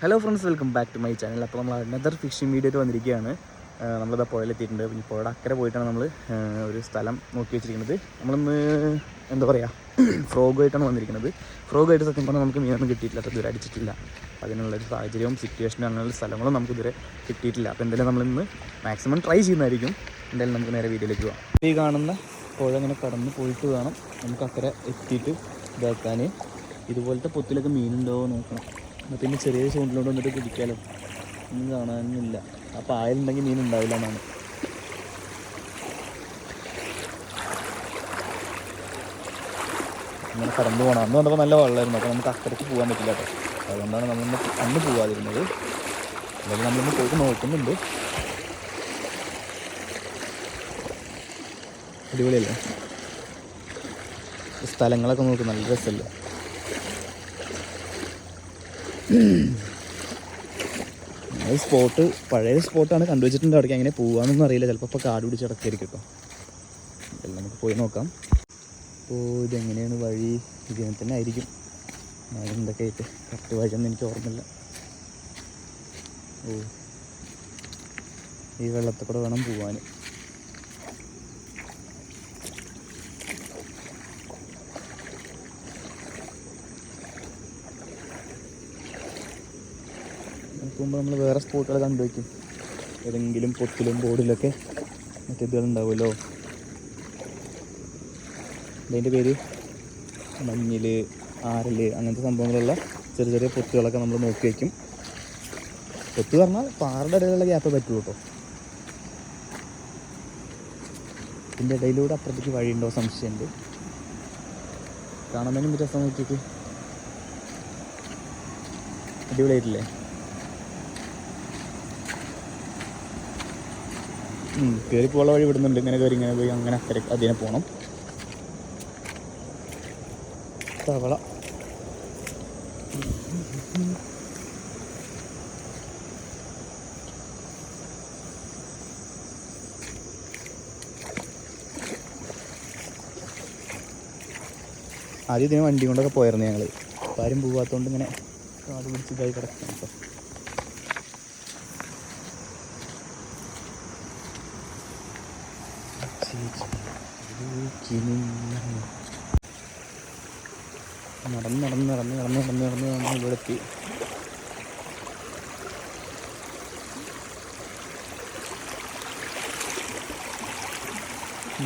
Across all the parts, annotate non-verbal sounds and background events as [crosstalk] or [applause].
Hello friends welcome back to my channel അപ്പോൾ നമ്മൾ another phishing video വന്നിരിക്കുകയാണ്. നമ്മളിതാ പുഴയിലെത്തിയിട്ടുണ്ട്. പിന്നെ പുഴയുടെ അക്കരെ പോയിട്ടാണ് നമ്മൾ ഒരു സ്ഥലം നോക്കി വെച്ചിരിക്കുന്നത്. നമ്മളിന്ന് എന്താ പറയുക [clears throat] ഫ്രോഗായിട്ടാണ് വന്നിരിക്കുന്നത്. ഫ്രോഗായിട്ട് സത്യം പറഞ്ഞാൽ നമുക്ക് മീനൊന്നും കിട്ടിയിട്ടില്ല. അത്ര ദൂരെ അടിച്ചിട്ടില്ല. അതിനുള്ളൊരു സാഹചര്യവും സിറ്റുവേഷനും അങ്ങനെയുള്ള സ്ഥലങ്ങളും നമുക്ക് ഇതുവരെ കിട്ടിയിട്ടില്ല. അപ്പോൾ എന്തായാലും നമ്മളിന്ന് മാക്സിമം ട്രൈ ചെയ്യുന്നതായിരിക്കും. എന്തായാലും നമുക്ക് നേരെ വീഡിയോയിലേക്ക് പോകാം ഈ കാണുന്ന പുഴ ഇങ്ങനെ കടന്ന് പോയിട്ട് വേണം നമുക്ക് അക്കരെ എത്തിയിട്ട് ഇതാക്കാൻ ഇതുപോലത്തെ പൊത്തിലൊക്കെ മീനുണ്ടോ നോക്കണം. പിന്നെ ചെറിയ ചൂണ്ടിലോട്ട് വന്നിട്ട് പിടിക്കാലോ ഒന്നും കാണാനൊന്നുമില്ല. ആ പായലുണ്ടെങ്കിൽ മീൻ ഉണ്ടാവില്ല എന്നാണ്. ഇങ്ങനെ കടന്നു പോകണം അന്ന് വന്നപ്പോൾ നല്ല വെള്ളമായിരുന്നു അപ്പോൾ നമുക്ക് അക്കരയ്ക്ക് പോകാൻ പറ്റില്ല കേട്ടോ. അതുകൊണ്ടാണ് നമ്മളിന്ന് അന്ന് പോകാതിരുന്നത് അല്ലെങ്കിൽ നമ്മളിന്ന് പോയിട്ട് നോക്കുന്നുണ്ട്. അടിപൊളിയല്ലേ? സ്ഥലങ്ങളൊക്കെ നോക്കും. നല്ല രസമല്ലേ സ്പോട്ട് പഴയ സ്പോട്ടാണ് കണ്ടുവച്ചിട്ടുണ്ട് അവിടേക്ക് എങ്ങനെ പോകാമെന്നൊന്നും അറിയില്ല. ചിലപ്പോൾ ഇപ്പോൾ കാട് പിടിച്ച് ഇടക്കായിരിക്കും കേട്ടോ നമുക്ക് പോയി നോക്കാം. അപ്പോൾ ഇതെങ്ങനെയാണ് വഴി? ഇതിനെ തന്നെ ആയിരിക്കും. എന്തൊക്കെ ആയിട്ട് കറക്റ്റ് വഴിയൊന്നും എനിക്ക് ഓർമ്മയില്ല. ഓ. ഈ വെള്ളത്തിൽ കൂടെ വേണം പോവാൻ. നോക്കുമ്പോൾ നമ്മൾ വേറെ സ്പോട്ടുകൾ കണ്ടുവയ്ക്കും ഏതെങ്കിലും പൊത്തിലും ബോർഡിലൊക്കെ മറ്റേ ഇതുകൾ ഉണ്ടാവുമല്ലോ അതിന്റെ പേര് മഞ്ഞിൽ ആരൽ അങ്ങനത്തെ സംഭവങ്ങളുള്ള ചെറിയ ചെറിയ പൊത്തുകളൊക്കെ നമ്മൾ നോക്കി വയ്ക്കും പൊത്ത് പറഞ്ഞാൽ പാറയുടെ ഇടയിലുള്ള ഗ്യാപ്പ് പറ്റുള്ളൂ കേട്ടോ ഇതിന്റെ ഇടയിലൂടെ അപ്പുറത്തേക്ക് വഴിയുണ്ടോ സംശയമുണ്ട്. കാണാൻ തന്നെ രസം നോക്കിയിട്ട്. അടിപൊളിയായിട്ടില്ലേ? കയറി പോകുന്ന വഴി വിടുന്നുണ്ട് ഇങ്ങനെ കയറി ഇങ്ങനെ പോയി അങ്ങനെ അതിനെ പോകണം തവള. ആദ്യം ഇതിന് വണ്ടി കൊണ്ടൊക്കെ പോയിരുന്നു ഞങ്ങൾ ആരും പോകാത്തതുകൊണ്ട് ഇങ്ങനെ കാട് പിടിച്ച് കിടക്കണം കേട്ടോ നടന്ന് നടന്ന് നടന്ന് നടന്ന് നടന്ന് നടന്ന് നമ്മൾ ഇവിടെ എത്തി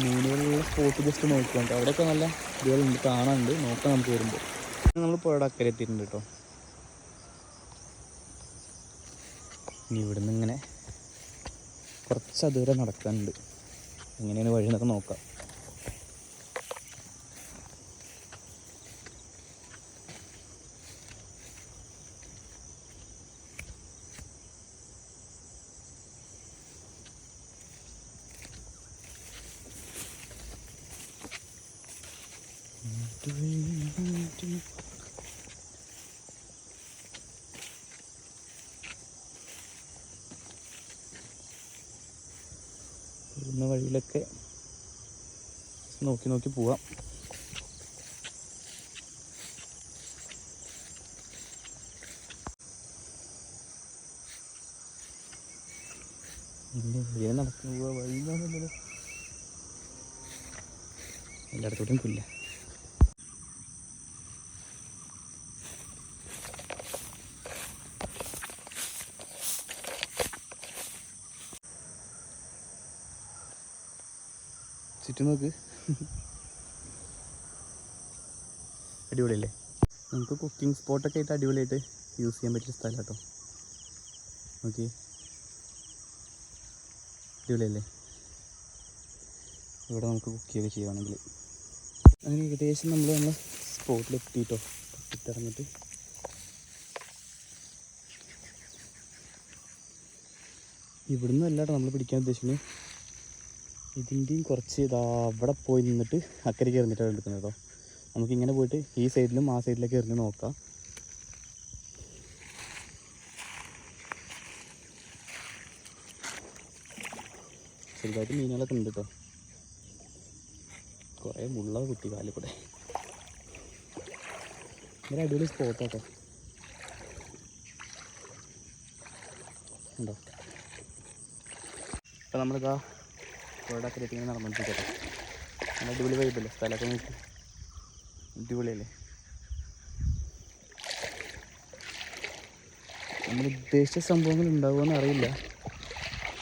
മീനുകളുള്ള സ്പോട്ട് ജസ്റ്റ് നോക്കുന്നുണ്ട് അവിടെയൊക്കെ നല്ല ഇതുകളുണ്ട് കാണാനുണ്ട്. നോക്കാം നമുക്ക് വരുമ്പോൾ. നമ്മൾ പുഴയുടെ അക്കരെ എത്തിയിട്ടുണ്ട് കേട്ടോ. ഇനി ഇവിടുന്ന് ഇങ്ങനെ കുറച്ച് ദൂരം നടക്കാനുണ്ട്. എങ്ങനെയാണ് വഴി എന്നൊക്കെ നോക്കാം. വരുന്ന നോക്കി നോക്കി പോവാം. ഇല്ല, നടക്കുന്നു പോവാ. വഴിയിലൊന്നുമില്ലല്ലോ എല്ലായിടത്തോട്ടും പുല്ല ചുറ്റും നോക്ക്. അടിപൊളിയല്ലേ? നമുക്ക് കുക്കിംഗ് സ്പോട്ടൊക്കെ ആയിട്ട് അടിപൊളിയായിട്ട് യൂസ് ചെയ്യാൻ പറ്റിയ സ്ഥലം കേട്ടോ ഓക്കെ അടിപൊളിയല്ലേ? ഇവിടെ നമുക്ക് കുക്ക് ചെയ്ത് ചെയ്യുകയാണെങ്കിൽ അങ്ങനെ ഏകദേശം നമ്മൾ നമ്മളെ സ്പോട്ടിൽ എത്തിയിട്ടോ. ഇട്ടിറങ്ങിയിട്ട് ഇവിടുന്ന് അല്ലാട്ടോ നമ്മൾ പിടിക്കാൻ ഉദ്ദേശിക്കുന്നത് ഇതിന്റെയും കുറച്ച് ഇതാ അവിടെ പോയി നിന്നിട്ട് അക്കരയ്ക്ക് എറിഞ്ഞിട്ടാണ് എടുക്കുന്നത് കേട്ടോ. നമുക്കിങ്ങനെ പോയിട്ട് ഈ സൈഡിലും ആ സൈഡിലേക്ക് എറിഞ്ഞ് നോക്കാം. ചെറുതായിട്ട് മീനുകളൊക്കെ ഉണ്ട് കേട്ടോ. കുറേ മുള്ള കുട്ടി കാലിൽ കൂടെ. ഇങ്ങനെ അടിപൊളി സ്പോട്ടാട്ടോ ഉണ്ടോ? അപ്പം നമ്മളിതാ പുഴയുടെ അക്കരയ്ക്ക് ഇങ്ങനെ നടന്നുകൊണ്ടിരിക്കട്ടെ നല്ല അടിപൊളി വൈബല്ലേ സ്ഥലമൊക്കെ നോക്കി. അടിപൊളിയല്ലേ? നമ്മൾ ഉദ്ദേശിച്ച സംഭവങ്ങൾ ഉണ്ടാവുമെന്ന് അറിയില്ല.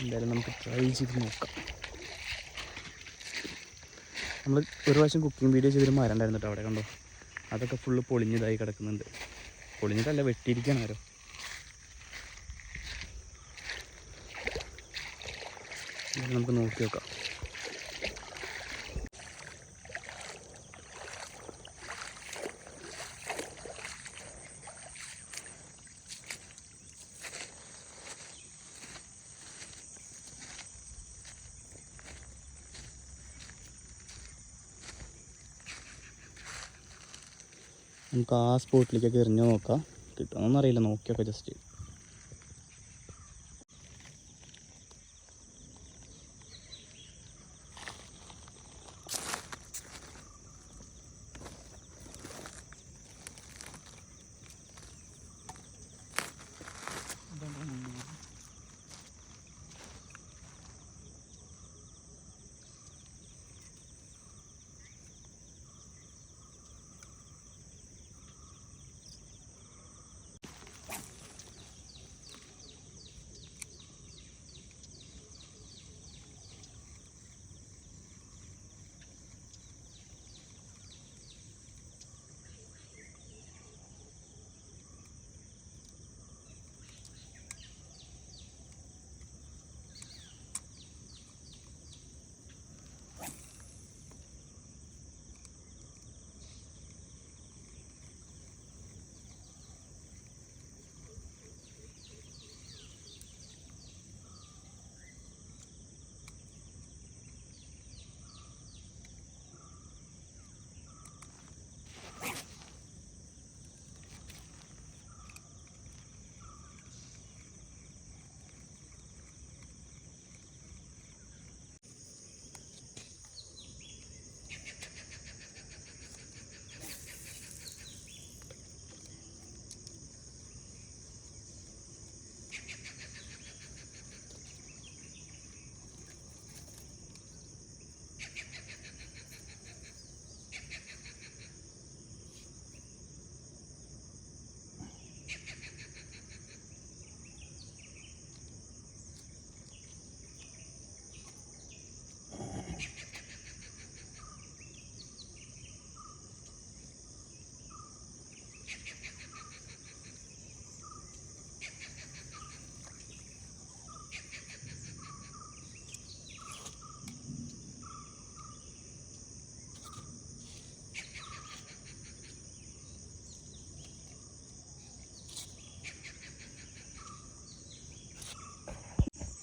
എന്തായാലും നമുക്ക് ട്രൈ ചെയ്ത് നോക്കാം. നമ്മൾ ഒരു പ്രാവശ്യം കുക്കിംഗ് വീഡിയോ ചെയ്തൊരു മരം ഉണ്ടായിരുന്നു കേട്ടോ അവിടെ കണ്ടോ? അതൊക്കെ ഫുള്ള് പൊളിഞ്ഞതായി കിടക്കുന്നുണ്ട്. പൊളിഞ്ഞിട്ടല്ല വെട്ടിയിരിക്കുകയാണ് ആരോ നമുക്ക് നോക്കി നോക്കാം. നമുക്ക് ആ സ്പോട്ടിലേക്കൊക്കെ എറിഞ്ഞു നോക്കാം. കിട്ടുമെന്നൊന്നും അറിയില്ല നോക്കിയൊക്കെ ജസ്റ്റ്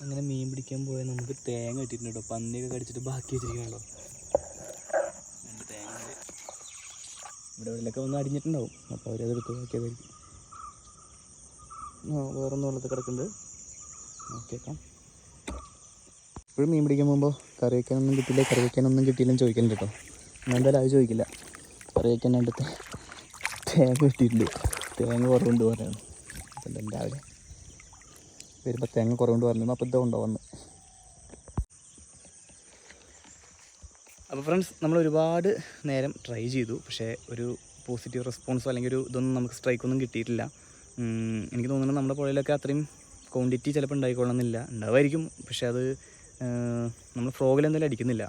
അങ്ങനെ മീൻ പിടിക്കാൻ പോയാൽ നമുക്ക് തേങ്ങ കിട്ടിയിട്ടുണ്ട്? കേട്ടോ പന്നിയൊക്കെ കടിച്ചിട്ട് ബാക്കി വെച്ചിരിക്കണല്ലോ രണ്ട് തേങ്ങ ഇവിടെ വെള്ളമൊക്കെ വന്ന് അടിഞ്ഞിട്ടുണ്ടാവും. അപ്പോൾ അവരത് എടുത്ത് നോക്കിയതായിരിക്കും. ആ വേറൊന്നും വെള്ളത്തിൽ കിടക്കുന്നുണ്ട്. നോക്കിയേക്കാം. ഇപ്പോഴും മീൻ പിടിക്കാൻ പോകുമ്പോൾ കറി വയ്ക്കാനൊന്നും കിട്ടില്ല കറി വയ്ക്കാനൊന്നും കിട്ടിയില്ലെന്ന് ചോദിക്കുന്നുണ്ട് കേട്ടോ ഞാൻ എന്തായാലും അത് ചോദിക്കില്ല. കറി വയ്ക്കാൻ അടുത്ത് തേങ്ങ കിട്ടിയിട്ടുണ്ട്. തേങ്ങ കുറവുണ്ട് അപ്പം രാവിലെ വരുമ്പോൾ തേങ്ങ കുറവുണ്ട് പറഞ്ഞു അപ്പോൾ ഇതുകൊണ്ടോ വന്ന്. അപ്പോൾ ഫ്രണ്ട്സ് നമ്മൾ ഒരുപാട് നേരം ട്രൈ ചെയ്തു. പക്ഷേ ഒരു പോസിറ്റീവ് റെസ്പോൺസോ അല്ലെങ്കിൽ ഒരു ഇതൊന്നും നമുക്ക് സ്ട്രൈക്കൊന്നും കിട്ടിയിട്ടില്ല. എനിക്ക് തോന്നുന്നത് നമ്മുടെ പുഴയിലൊക്കെ അത്രയും ക്വാണ്ടിറ്റി ചിലപ്പോൾ ഉണ്ടായിക്കൊള്ളണമെന്നില്ല. ഉണ്ടാവായിരിക്കും. പക്ഷേ അത് നമ്മൾ ഫ്രോഗിൽ എന്തായാലും അടിക്കുന്നില്ല.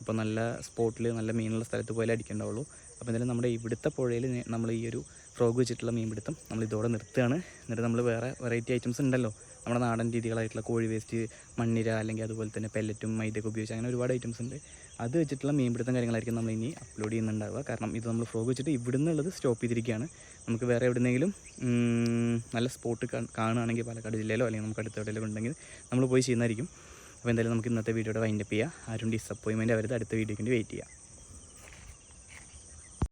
അപ്പോൾ നല്ല സ്പോട്ടിൽ നല്ല മീനുള്ള സ്ഥലത്ത് പോയാലേ അടിക്കേണ്ടാവുള്ളൂ. അപ്പോൾ എന്തായാലും നമ്മുടെ ഇവിടുത്തെ പുഴയിൽ നമ്മൾ ഈ ഒരു ഫ്രോഗ് വെച്ചിട്ടുള്ള മീൻ മീൻപിടുത്തം നമ്മൾ ഇതോടെ നിർത്തുകയാണ്. എന്നിട്ട് നമ്മൾ വേറെ വെറൈറ്റി ഐറ്റംസ് ഉണ്ടല്ലോ. നമ്മുടെ നാടൻ രീതികളായിട്ടുള്ള കോഴി വേസ്റ്റ് മണ്ണിര അല്ലെങ്കിൽ അതുപോലെ തന്നെ പെല്ലറ്റും മൈദയൊക്കെ ഉപയോഗിച്ച് അങ്ങനെ ഒരുപാട് ഐറ്റംസ് ഉണ്ട്. അത് വെച്ചിട്ടുള്ള മീൻപിടുത്തം കാര്യങ്ങളായിരിക്കും നമ്മൾ ഇനി അപ്ലോഡ് ചെയ്യുന്നുണ്ടാവുക. കാരണം ഇത് നമ്മൾ ഫ്രോഗ് വെച്ചിട്ട് ഇവിടെ നിന്നുള്ളത് സ്റ്റോപ്പ് ചെയ്തിരിക്കുകയാണ്. നമുക്ക് വേറെ എവിടെയെങ്കിലും നല്ല സ്പോട്ട് കാണുകയാണെങ്കിൽ പാലക്കാട് ജില്ലയിലോ അല്ലെങ്കിൽ നമുക്ക് അടുത്ത എവിടെയെങ്കിലും ഉണ്ടെങ്കിൽ നമ്മൾ പോയി ചെയ്യുന്നതായിരിക്കും. അപ്പോൾ എന്തായാലും നമുക്ക് ഇന്നത്തെ വീഡിയോയുടെ വൈൻഡപ്പ് ചെയ്യുക ആരും ഡിസപ്പോയിൻമെന്റ് അവരുടെ അടുത്ത വീഡിയോയ്ക്ക് വേണ്ടി വെയിറ്റ് ചെയ്യാം.